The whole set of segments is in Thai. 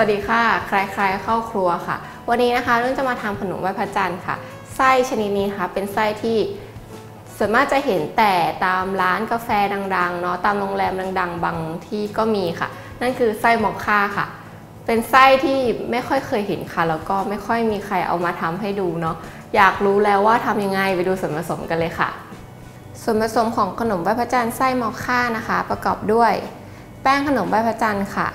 สวัสดีค่ะใครๆเข้าครัวค่ะ วันนี้นะคะนุ่นจะมาทำขนมไหว้พระจันทร์ค่ะ ไส้ชนิดนี้ค่ะเป็นไส้ที่ส่วนมากจะเห็นแต่ตามร้านกาแฟดังๆเนาะตามโรงแรมดัง ๆ บางที่ก็มีค่ะ นั่นคือไส้มอคค่าค่ะ เป็นไส้ที่ไม่ค่อยเคยเห็นค่ะ แล้วก็ไม่ค่อยมีใครเอามาทำให้ดูเนาะอยากรู้แล้วว่าทำยังไงไปดูส่วนผสมกันเลยค่ะ ส่วนผสมของขนมไหว้พระจันทร์ไส้มอคค่านะคะ ประกอบด้วย แป้งขนมไหว้พระจันทร์ค่ะ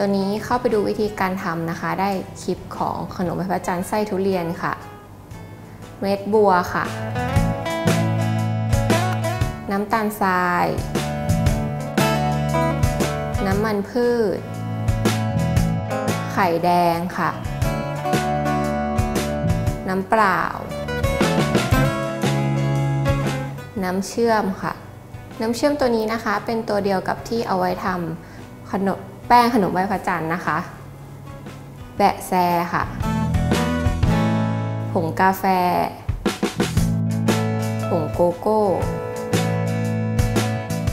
ตัวนี้เข้าไปดูวิธีการทำนะคะ ได้คลิปของขนมไหว้พระจันทร์ไส้ทุเรียนค่ะ เม็ดบัวค่ะ น้ำตาลทราย น้ำมันพืช ไข่แดงค่ะ น้ำเปล่า น้ำเชื่อมค่ะ น้ำเชื่อมตัวนี้นะคะ เป็นตัวเดียวกับที่เอาไว้ทำขนม แป้งขนมไหว้พระจันทร์นะคะ แบะแซค่ะ ผงกาแฟ ผงโกโก้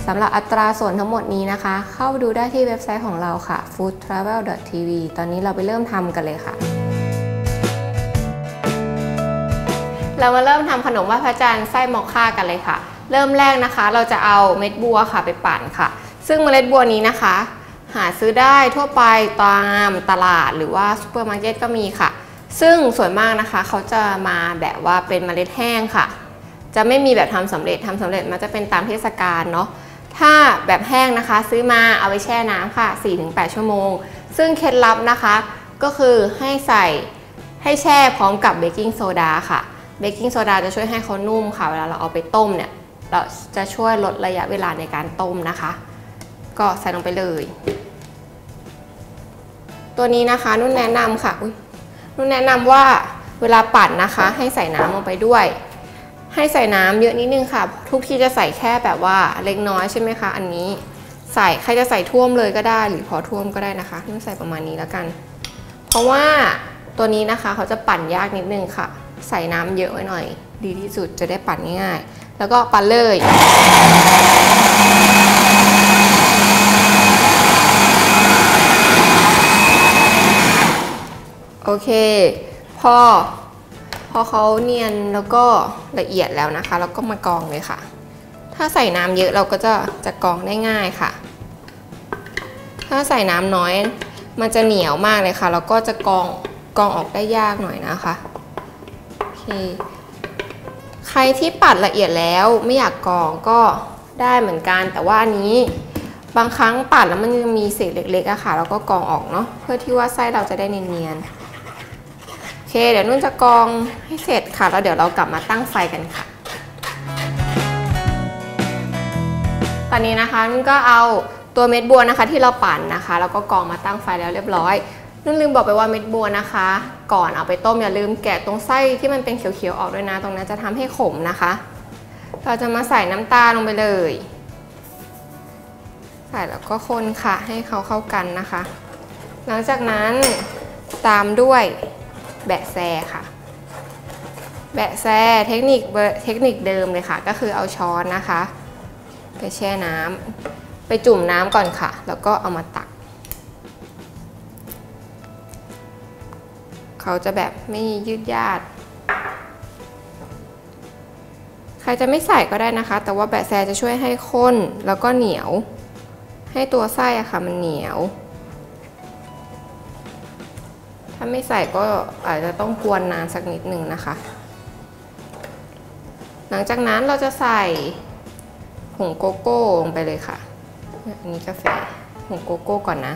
สำหรับอัตราส่วนทั้งหมดนี้นะคะ เข้าดูได้ที่เว็บไซต์ของเราค่ะ foodtravel.tv ตอนนี้เราไปเริ่มทำกันเลยค่ะ เรามาเริ่มทำขนมไหว้พระจันทร์ไส้มอคค่ากันเลยค่ะ เริ่มแรกนะคะ เราจะเอาเม็ดบัวค่ะไปปั่นค่ะ ซึ่งเมล็ดบัวนี้นะคะ หาซื้อได้ทั่วไปตามตลาดหรือว่าซูเปอร์มาร์เก็ตก็มีค่ะ ซึ่งส่วนมากนะคะเขาจะมาแบบว่าเป็นเมล็ดแห้งค่ะ จะไม่มีแบบทำสำเร็จทำสำเร็จมันจะเป็นตามเทศกาลเนาะถ้าแบบแห้งนะคะซื้อมาเอาไปแช่น้ำค่ะ 4-8 ชั่วโมง ซึ่งเคล็ดลับนะคะก็คือให้ใส่ให้แช่พร้อมกับเบกกิ้งโซดาค่ะเบกกิ้งโซดาจะช่วยให้เขานุ่มค่ะเวลาเราเอาไปต้มเนี่ยเราจะช่วยลดระยะเวลาในการต้มนะคะ ก็ใส่ลงไปเลย ตัวนี้นะคะนุ่นแนะนำค่ะนุ่นแนะนำว่าเวลาปั่นนะคะ ให้ใส่น้ำลงไปด้วย ให้ใส่น้ำเยอะนิดนึงค่ะ ทุกที่จะใส่แค่แบบว่าเล็กน้อยใช่ไหมคะ อันนี้ใส่ใครจะใส่ท่วมเลยก็ได้ หรือพอท่วมก็ได้นะคะนุ่นใส่ประมาณนี้แล้วกัน เพราะว่าตัวนี้นะคะเขาจะปั่นยากนิดนึงค่ะ ใส่น้ำเยอะไว้หน่อย ดีที่สุดจะได้ปั่นง่ายๆ แล้วก็ปั่นเลย โอเค พอ พอเขาเนียนแล้วก็ละเอียดแล้วนะคะ แล้วก็มากองเลยค่ะ ถ้าใส่น้ำเยอะเราก็จะจะกองได้ง่ายค่ะ ถ้าใส่น้ำน้อย มันจะเหนียวมากเลยค่ะ แล้วก็จะกองกองออกได้ยากหน่อยนะคะโอเคใครที่ปัดละเอียดแล้วไม่อยากกองก็ได้เหมือนกัน แต่ว่าอันนี้บางครั้งปัดแล้วมันจะมีเศษเล็กๆอะค่ะ แล้วก็กองออกเนาะเพื่อที่ว่าไส้เราจะได้เนียนๆ เคเดี๋ยวนุ่นจะกองให้เสร็จค่ะ แล้วเดี๋ยวเรากลับมาตั้งไฟกันค่ะ ตอนนี้นะคะนุ่นก็เอาตัวเม็ดบัวนะคะ ที่เราปั่นนะคะ แล้วก็กองมาตั้งไฟแล้วเรียบร้อยนุ่นลืมบอกไปว่าเม็ดบัวนะคะ ก่อนเอาไปต้มอย่าลืมแกะตรงไส้ที่มันเป็นเขียวๆออกด้วยนะ ตรงนั้นจะทำให้ขมนะคะ เราจะมาใส่น้ำตาลลงไปเลย ใส่แล้วก็คนค่ะให้เขาเข้ากันนะคะ หลังจากนั้นตามด้วย แบะแซค่ะ แบะแซเทคนิคเทคนิคเดิมเลยค่ะ ก็คือเอาช้อนนะคะ ไปแช่น้ำไปจุ่มน้ำก่อนค่ะ แล้วก็เอามาตัก เขาจะแบบไม่ยืดยาดใครจะไม่ใส่ก็ได้นะคะ แต่ว่าแบะแซจะช่วยให้ข้นแล้วก็เหนียว ให้ตัวไส้อะค่ะมันเหนียวาไม่ใส่ก็อาจจะต้องกวนนานสักนิดหนึ่งนะคะ หลังจากนั้นเราจะใส่ผงโกโก้ลงไปเลยค่ะอันนี้กาแฟผงโกโก้ก่อนนะ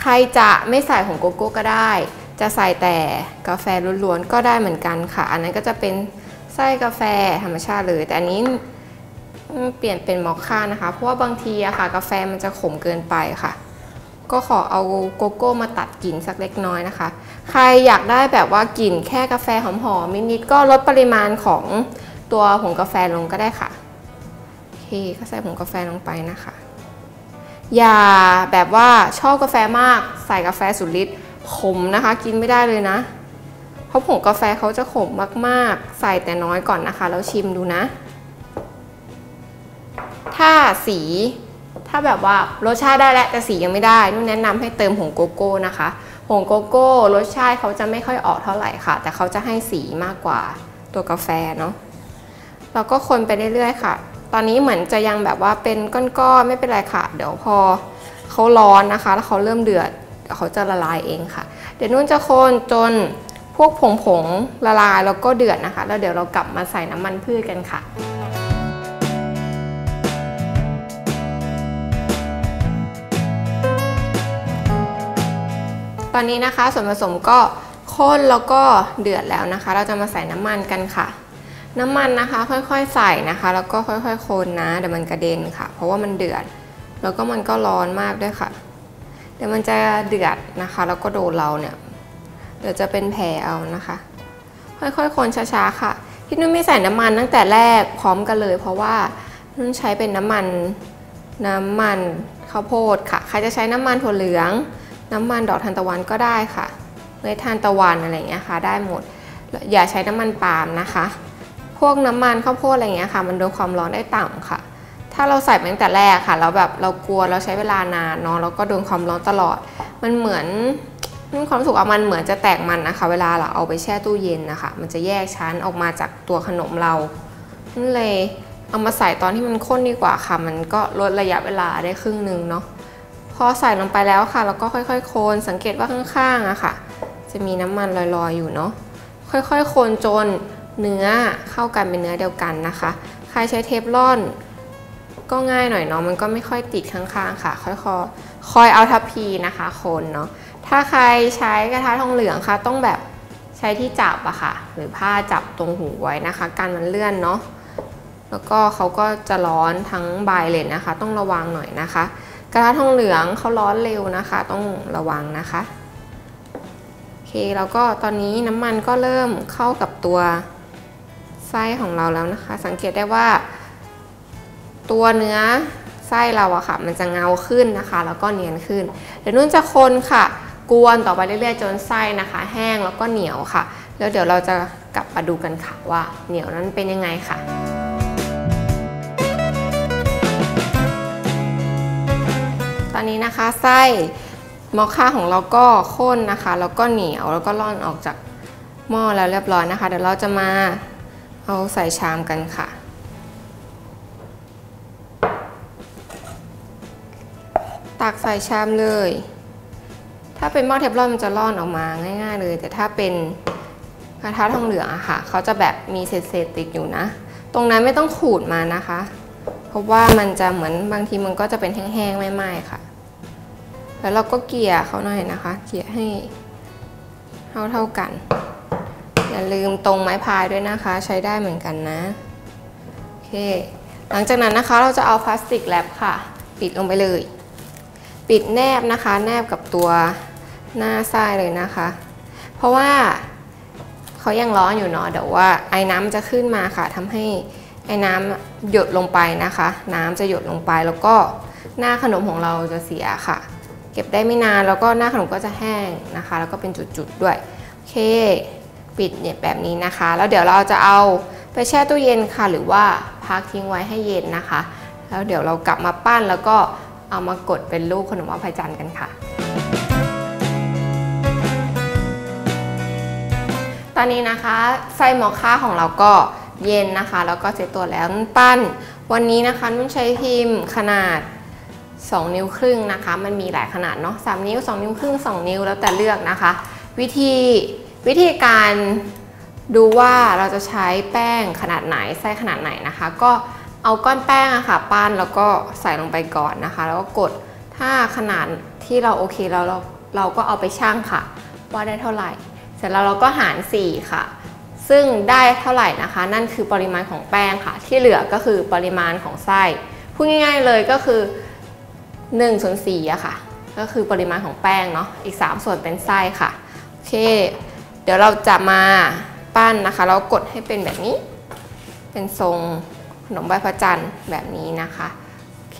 ใครจะไม่ใส่ผงโกโก้ก็ได้ จะใส่แต่กาแฟล้วนๆก็ได้เหมือนกันค่ะ อันนั้นก็จะเป็นไส้กาแฟธรรมชาติเลย แต่อันนี้เปลี่ยนเป็นมอคค่านะคะ เพราะว่าบางทีอะค่ะ กาแฟมันจะขมเกินไปค่ะ ก็ขอเอาโกโก้มาตัดกลิ่นสักเล็กน้อยนะคะ ใครอยากได้แบบว่ากลิ่นแค่กาแฟหอมๆนิดๆก็ลดปริมาณของตัวผงกาแฟลงก็ได้ค่ะโอเคก็ใส่ผงกาแฟลงไปนะคะ อย่าแบบว่าชอบกาแฟมากใส่กาแฟสุดฤทธิ์ขมนะคะ กินไม่ได้เลยนะ เพราะผงกาแฟเขาจะขมมากๆ ใส่แต่น้อยก่อนนะคะ แล้วชิมดูนะ ถ้าสี ถ้าแบบว่ารสชาติได้แล้วแต่สียังไม่ได้นุ่นแนะนำให้เติมผงโกโก้นะคะผงโกโก้รสชาติเขาจะไม่ค่อยออกเท่าไหร่ค่ะ แต่เขาจะให้สีมากกว่าตัวกาแฟเนาะเราก็คนไปเรื่อยๆค่ะ ตอนนี้เหมือนจะยังแบบว่าเป็นก้อนๆไม่เป็นไรค่ะ เดี๋ยวพอเขาร้อนนะคะ แล้วเขาเริ่มเดือดเดี๋ยวเขาจะละลายเองค่ะ เดี๋ยวนุ่นจะคนจนพวกผงผงละลายแล้วก็เดือดนะคะ แล้วเดี๋ยวเรากลับมาใส่น้ำมันพืชกันค่ะ ตอนนี้นะคะส่วนผสมก็ข้นแล้วก็เดือดแล้วนะคะ เราจะมาใส่น้ำมันกันค่ะ น้ำมันนะคะ ค่อยๆใส่นะคะ แล้วก็ค่อยๆคนนะเดี๋ยวมันกระเด็นค่ะ เพราะว่ามันเดือด แล้วก็มันก็ร้อนมากด้วยค่ะ เดี๋ยวมันจะเดือดนะคะ แล้วก็โดนเราเนี่ยเดี๋ยวจะเป็นแผลเอานะคะ ค่อยๆคนช้าๆค่ะ ที่นุ่นไม่ใส่น้ำมันตั้งแต่แรกพร้อมกันเลย เพราะว่านุ่นใช้เป็นน้ำมันน้ำมันข้าวโพดค่ะ ใครจะใช้น้ำมันถั่วเหลือง น้ำมันดอกทานตะวันก็ได้ค่ะเมล็ดทานตะวันอะไรเงี้ยค่ะ ได้หมด อย่าใช้น้ำมันปาล์มนะคะ พวกน้ำมันข้าวโพดอะไรเงี้ยค่ะ มันโดนความร้อนได้ต่ำค่ะ ถ้าเราใส่ตั้งแต่แรกค่ะแล้วแบบเรากลัวเราใช้เวลานานเนาะแล้วก็โดนความร้อนตลอด มันเหมือนนุ่นความรู้สึกว่ามันเหมือนจะแตกมันนะคะ เวลาเราเอาไปแช่ตู้เย็นนะคะ มันจะแยกชั้นออกมาจากตัวขนมเรานั่นเลยเอามาใส่ตอนที่มันข้นดีกว่าค่ะ มันก็ลดระยะเวลาได้ครึ่งหนึ่งเนาะ พอใส่ลงไปแล้วค่ะแล้วก็ค่อยๆ โคนสังเกตว่าข้างๆอะค่ะ จะมีน้ำมันลอยๆอยู่เนาะค่อยๆ โคนจนเนื้อเข้ากันเป็นเนื้อเดียวกันนะคะ ใครใช้เทฟลอน ก็ง่ายหน่อยเนาะมันก็ไม่ค่อยติดข้างๆ ค่ะค่อยๆคอยเอาทัพพีนะคะโคนเนาะถ้าใครใช้กระทะทองเหลืองค่ะ ต้องแบบใช้ที่จับอะค่ะ หรือผ้าจับตรงหูไว้นะคะกันมันเลื่อนเนาะแล้วก็เขาก็จะร้อนทั้งใบเลยนะคะ ต้องระวังหน่อยนะคะ กระทะทองเหลืองเขาร้อนเร็วนะคะ ต้องระวังนะคะโอเคแล้วก็ตอนนี้น้ำมันก็เริ่มเข้ากับตัวไส้ของเราแล้วนะคะ สังเกตได้ว่า ตัวเนื้อไส้เราอะค่ะ มันจะเงาขึ้นนะคะ แล้วก็เนียนขึ้น เดี๋ยวนุ่นจะคนค่ะ กวนต่อไปเรื่อยๆจนไส้นะคะ แห้งแล้วก็เหนียวค่ะ แล้วเดี๋ยวเราจะกลับมาดูกันค่ะว่าเหนียวนั้นเป็นยังไงค่ะ อนนี้นะคะ ไส้มอคค่าของเราก็ข้นนะคะ แล้วก็เหนียวแล้วก็ร่อนออกจากหม้อแล้วเรียบร้อยนะคะ เดี๋ยวเราจะมาเอาใส่ชามกันค่ะ ตักใส่ชามเลย ถ้าเป็นหม้อเทฟลอนมันจะร่อนออกมาง่าย ๆ เลย แต่ถ้าเป็นกระทะทองเหลืองอะค่ะ เขาจะแบบมีเศษๆติดอยู่นะ ตรงนั้นไม่ต้องขูดมานะคะ เพราะว่ามันจะเหมือนบางทีมันก็จะเป็นแห้งๆไม่ไหม้ค่ะ แล้วเราก็เกลี่ยเขาหน่อยนะคะ เกลี่ยให้เท่าเท่ากัน อย่าลืมตรงไม้พายด้วยนะคะ ใช้ได้เหมือนกันนะ โอเค หลังจากนั้นนะคะเราจะเอาพลาสติกแรปค่ะ ปิดลงไปเลย ปิดแนบนะคะ แนบกับตัวหน้าไส้เลยนะคะ เพราะว่าเขายังร้อนอยู่เนาะเดี๋ยวว่าไอ้น้ำจะขึ้นมาค่ะทำให้ไอ้น้ำหยดลงไปนะคะ น้ำจะหยดลงไปแล้วก็หน้าขนมของเราจะเสียค่ะ เก็บได้ไม่นานแล้วก็หน้าขนมก็จะแห้งนะคะ แล้วก็เป็นจุดๆด้วยโอเค ปิดเนี่ยแบบนี้นะคะ แล้วเดี๋ยวเราจะเอาไปแช่ตู้เย็นค่ะ หรือว่าพักทิ้งไว้ให้เย็นนะคะ แล้วเดี๋ยวเรากลับมาปั้นแล้วก็เอามากดเป็นลูกขนมไหว้พระจันทร์กันค่ะ ตอนนี้นะคะไส้มอค่าของเราก็เย็นนะคะ แล้วก็เสร็จตัวแล้วปั้น วันนี้นะคะนุ่นใช้พิมพ์ขนาด 2 นิ้วครึ่งนะคะ มันมีหลายขนาดเนาะ3นิ้ว 2 นิ้วครึ่ง 2 นิ้วแล้วแต่เลือกนะคะ วิธีวิธีการดูว่าเราจะใช้แป้งขนาดไหนไส้ขนาดไหนนะคะ ก็เอาก้อนแป้งอะค่ะปั้นแล้วก็ใส่ลงไปก่อนนะคะ แล้วก็กดถ้าขนาดที่เราโอเคแล้วเราเราก็เอาไปชั่งค่ะ ว่าได้เท่าไหร่ เสร็จแล้วเราก็หาร 4 ค่ะ ซึ่งได้เท่าไหร่นะคะ นั่นคือปริมาณของแป้งค่ะ ที่เหลือก็คือปริมาณของไส้พูดง่าย ๆเลยก็คือ 1ส่วน4อะค่ะ ก็คือปริมาณของแป้งเนาะ อีก 3 ส่วนเป็นไส้ค่ะ โอเค เดี๋ยวเราจะมาปั้นนะคะแล้วกดให้เป็นแบบนี้ เป็นทรงขนมไหว้พระจันทร์แบบนี้นะคะ โอเค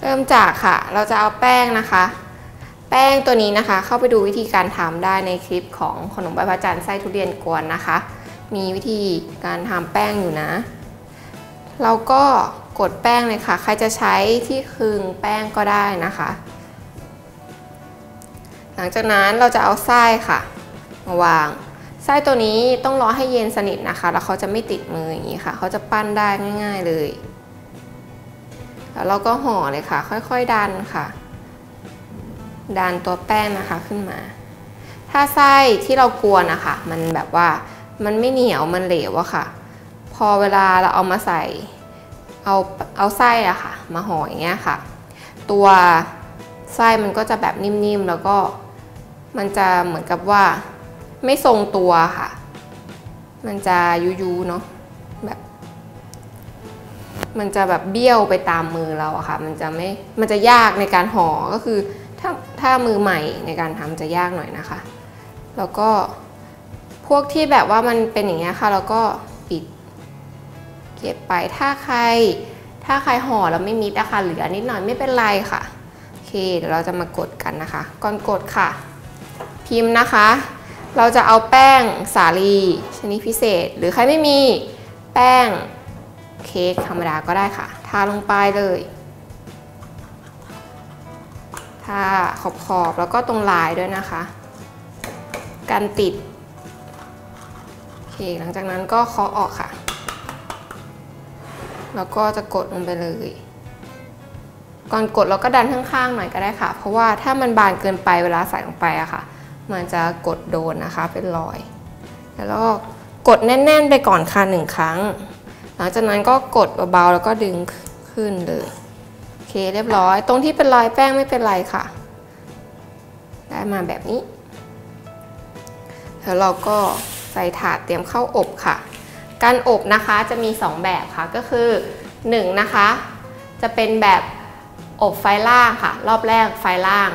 เริ่มจากค่ะ เราจะเอาแป้งนะคะ แป้งตัวนี้นะคะ เข้าไปดูวิธีการทำได้ในคลิปของขนมไหว้พระจันทร์ไส้ทุเรียนกวนนะคะ มีวิธีการทำแป้งอยู่นะ เราก็ กดแป้งเลยค่ะ ใครจะใช้ที่คึงแป้งก็ได้นะคะ หลังจากนั้นเราจะเอาไส้ค่ะ มาวาง ไส้ตัวนี้ต้องรอให้เย็นสนิทนะคะ แล้วเขาจะไม่ติดมืออย่างนี้ค่ะ เขาจะปั้นได้ง่าย ๆเลย แล้วเราก็ห่อเลยค่ะ ค่อยๆดันค่ะ ดันตัวแป้งนะคะขึ้นมา ถ้าไส้ที่เรากวนนะคะ มันแบบว่ามันไม่เหนียวมันเหลวอะค่ะ พอเวลาเราเอามาใส่ เอาเอาไส้อะค่ะ มาห่ออย่างเงี้ยค่ะ ตัวไส้มันก็จะแบบนิ่มๆ แล้วก็มันจะเหมือนกับว่าไม่ทรงตัวค่ะ มันจะยุยๆเนาะแบบ มันจะแบบเบี้ยวไปตามมือเราอะค่ะ มันจะไม่มันจะยากในการห่อก็คือถ้าถ้ามือใหม่ในการทำจะยากหน่อยนะคะ แล้วก็พวกที่แบบว่ามันเป็นอย่างเงี้ยค่ะ แล้วก็ เก็บไปถ้าใคร ถ้าใครห่อแล้วไม่มิดอะคะเหลือนิดหน่อยไม่เป็นไรค่ะโอเคเดี๋ยวเราจะมากดกันนะคะ ก่อนกดค่ะ พิมพ์นะคะ เราจะเอาแป้งสาลีชนิดพิเศษ หรือใครไม่มีแป้งเค้กธรรมดาก็ได้ค่ะ ทาลงไปเลยทาขอบขอบแล้วก็ตรงลายด้วยนะคะ กันติดโอเคหลังจากนั้นก็เคาะออกค่ะ แล้วก็จะกดลงไปเลย ก่อนกดเราก็ดันข้างๆหน่อยก็ได้ค่ะ เพราะว่าถ้ามันบานเกินไปเวลาใส่ลงไปอะค่ะ มันจะกดโดนนะคะเป็นรอย แล้วก็กดแน่น ๆ ไปก่อนค่ะหนึ่งครั้ง หลังจากนั้นก็กดเบาๆแล้วก็ดึงขึ้นเลยโอเคเรียบร้อย ตรงที่เป็นรอยแป้งไม่เป็นไรค่ะ ได้มาแบบนี้แล้วเราก็ใส่ถาดเตรียมเข้าอบค่ะ การอบนะคะจะมี 2 แบบค่ะก็คือ1นะคะจะเป็นแบบอบไฟล่างค่ะ รอบแรกไฟล่าง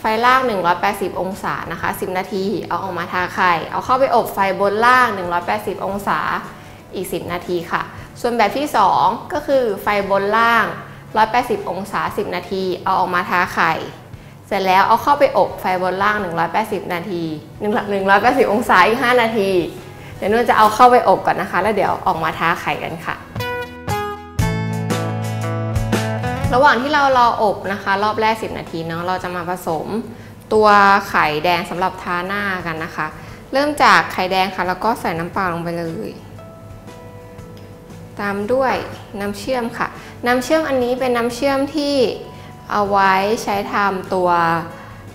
ไฟล่าง 180 องศานะคะ10 นาที เอาออกมาทาไข่เอาเข้าไปอบไฟบนล่าง 180 องศาอีก 10 นาทีค่ะ ส่วนแบบที่ 2 ก็คือไฟบนล่าง 180 องศา 10 นาที เอาออกมาทาไข่ เสร็จแล้วเอาเข้าไปอบไฟบนล่าง 180 นาที 180 องศาอีก 5 นาที เดี๋ยวนุ่นจะเอาเข้าไปอบก่อนนะคะ แล้วเดี๋ยวออกมาท้าไข่กันค่ะ ระหว่างที่เรารออบนะคะ รอบแรก 10 นาทีเนาะเราจะมาผสมตัวไข่แดงสำหรับทาหน้ากันนะคะ เริ่มจากไข่แดงค่ะ แล้วก็ใส่น้ำเปล่าลงไปเลย ตามด้วยน้ำเชื่อมค่ะ น้ำเชื่อมอันนี้เป็นน้ำเชื่อมที่เอาไว้ใช้ทำตัว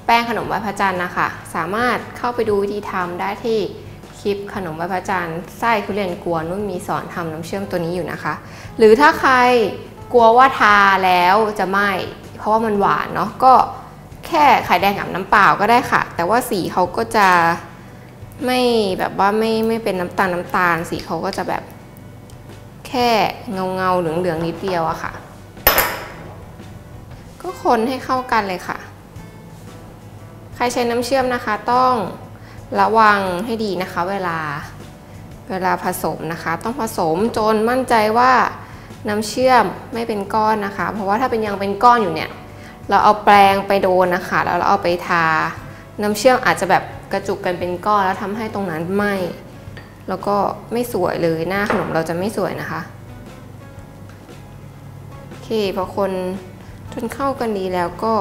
แป้งขนมไหว้พระจันทร์นะคะ สามารถเข้าไปดูวิธีทำได้ที่ คลิปขนมไหว้พระจันทร์ไส้ทุเรียนกวนนุ่นมีสอนทำน้ำเชื่อมตัวนี้อยู่นะคะ หรือถ้าใครกลัวว่าทาแล้วจะไหม้เพราะว่ามันหวานเนาะก็แค่ไข่แดงกับน้ำเปล่าก็ได้ค่ะ แต่ว่าสีเขาก็จะไม่แบบว่าไม่ไม่เป็นน้ำตาลน้ำตาล สีเขาก็จะแบบแค่เงาเงาเหลืองเหลืองนิดเดียวอะค่ะ ก็คนให้เข้ากันเลยค่ะ ใครใช้น้ำเชื่อมนะคะต้อง ระวังให้ดีนะคะเวลาเวลาผสมนะคะ ต้องผสมจนมั่นใจว่าน้ำเชื่อมไม่เป็นก้อนนะคะ เพราะว่าถ้าเป็นยังเป็นก้อนอยู่เนี่ยเราเอาแปรงไปโดนนะคะ แล้วเราเอาไปทา น้ำเชื่อมอาจจะแบบกระจุกกันเป็นก้อนแล้วทำให้ตรงนั้นไหมแล้วก็ไม่สวยเลยหน้าขนมเราจะไม่สวยนะคะโอเคพอคนจนเข้ากันดีแล้วก็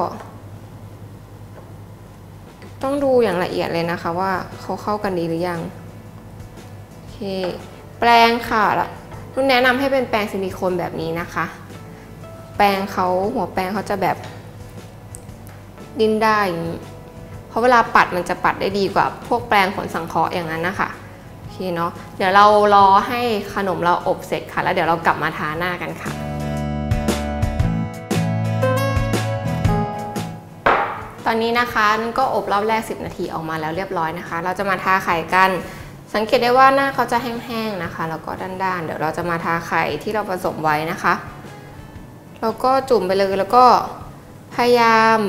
ต้องดูอย่างละเอียดเลยนะคะว่าเขาเข้ากันดีหรือยังโอเคแปรงค่ะแล้วนุ่นแนะนำให้เป็นแปรงซิลิโคนแบบนี้นะคะ แปรงเขาหัวแปรงเขาจะแบบดิ้นได้อย่างนี้เพราะเวลาปัดมันจะปัดได้ดีกว่า พวกแปรงขนสังเคราะห์อย่างนั้นนะคะโอเคเนาะเดี๋ยวเรารอให้ขนมเราอบเสร็จค่ะ แล้วเดี๋ยวเรากลับมาทาหน้ากันค่ะ อนนี้นะคะนั่นก็อบรอบแรก 10 นาทีออกมาแล้วเรียบร้อยนะคะ เราจะมาทาไข่กัน สังเกตได้ว่าหน้าเขาจะแห้งๆนะคะ แล้วก็ด้านๆ เดี๋ยวเราจะมาทาไข่ที่เราผสมไว้นะคะแล้วก็จุ่มไปเลยแล้วก็พยายาม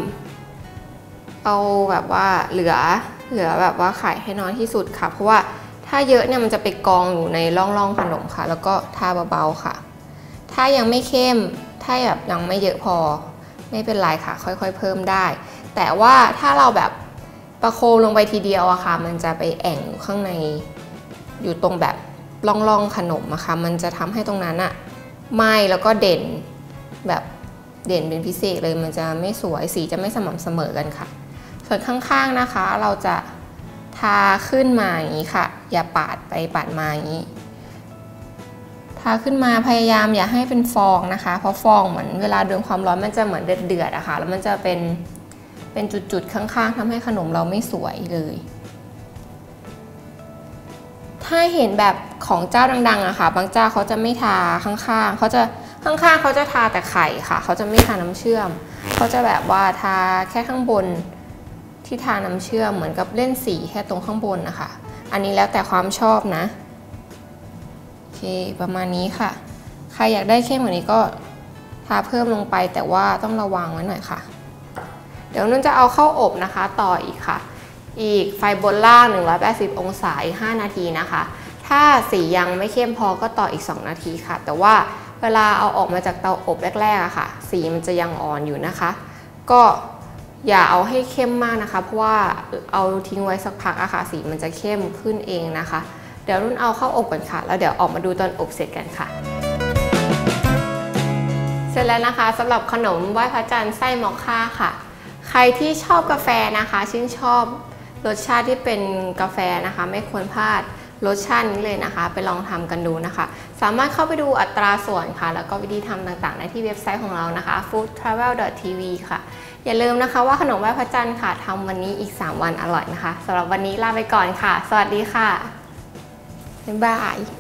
เอาแบบว่าเหลือเหลือแบบว่าไข่ให้น้อยที่สุดค่ะ เพราะว่าถ้าเยอะเนี่ยมันจะไปกองอยู่ในร่องๆขนมค่ะ แล้วก็ทาเบาๆค่ะ ถ้ายังไม่เข้ม ถ้าแบบยังไม่เยอะพอ ไม่เป็นไรค่ะ ค่อยๆ เพิ่มได้ แต่ว่าถ้าเราแบบประโคมลงไปทีเดียวอะค่ะ มันจะไปแอ่งอยู่ข้างในอยู่ตรงแบบร่องๆขนมอะค่ะ มันจะทำให้ตรงนั้นอะไหม้แล้วก็เด่นแบบเด่นเป็นพิเศษเลย มันจะไม่สวยสีจะไม่สม่ำเสมอกันค่ะ ส่วนข้างๆนะคะ เราจะทาขึ้นมาอย่างนี้ค่ะ อย่าปาดไปปาดมาอย่างนี้ทาขึ้นมาพยายามอย่าให้เป็นฟองนะคะ เพราะฟองเหมือนเวลาโดนความร้อนมันจะเหมือนเดือดๆอะค่ะแล้วมันจะเป็น เป็นจุดๆข้างๆทำให้ขนมเราไม่สวยเลย ถ้าเห็นแบบของเจ้าดังๆอะค่ะ บางเจ้าเขาจะไม่ทาข้างๆเขาจะข้างๆเขาจะทาแต่ไข่ค่ะ เขาจะไม่ทาน้ำเชื่อม เขาจะแบบว่าทาแค่ข้างบนที่ทาน้ำเชื่อมเหมือนกับเล่นสีแค่ตรงข้างบนนะคะ อันนี้แล้วแต่ความชอบนะโอเคประมาณนี้ค่ะ ใครอยากได้เข้มกว่านี้ก็ทาเพิ่มลงไปแต่ว่าต้องระวังไว้หน่อยค่ะ เดี๋ยวนุ่นจะเอาเข้าอบนะคะต่ออีกค่ะ อีกไฟบนล่าง 180 องศาอีก 5 นาทีนะคะ ถ้าสียังไม่เข้มพอก็ต่ออีก 2 นาทีค่ะ แต่ว่าเวลาเอาออกมาจากเตาอบแรกๆอะค่ะ สีมันจะยังอ่อนอยู่นะคะ ก็อย่าเอาให้เข้มมากนะคะ เพราะว่าเอาทิ้งไว้สักพักอะค่ะสีมันจะเข้มขึ้นเองนะคะ เดี๋ยวนุ่นเอาเข้าอบกันค่ะ แล้วเดี๋ยวออกมาดูตอนอบเสร็จกันค่ะ เสร็จแล้วนะคะสำหรับขนมไหว้พระจันทร์ไส้มอคค่าค่ะ ใครที่ชอบกาแฟนะคะ ชื่นชอบรสชาติที่เป็นกาแฟนะคะ ไม่ควรพลาดรสชาตินี้เลยนะคะ ไปลองทำกันดูนะคะ สามารถเข้าไปดูอัตราส่วนค่ะ แล้วก็วิธีทำต่างๆ ได้ที่เว็บไซต์ของเรานะคะ foodtravel.tv ค่ะ อย่าลืมนะคะว่าขนมไหว้พระจันทร์ค่ะทำวันนี้อีก 3 วันอร่อยนะคะสำหรับวันนี้ลาไปก่อนค่ะ สวัสดีค่ะบ๊ายบาย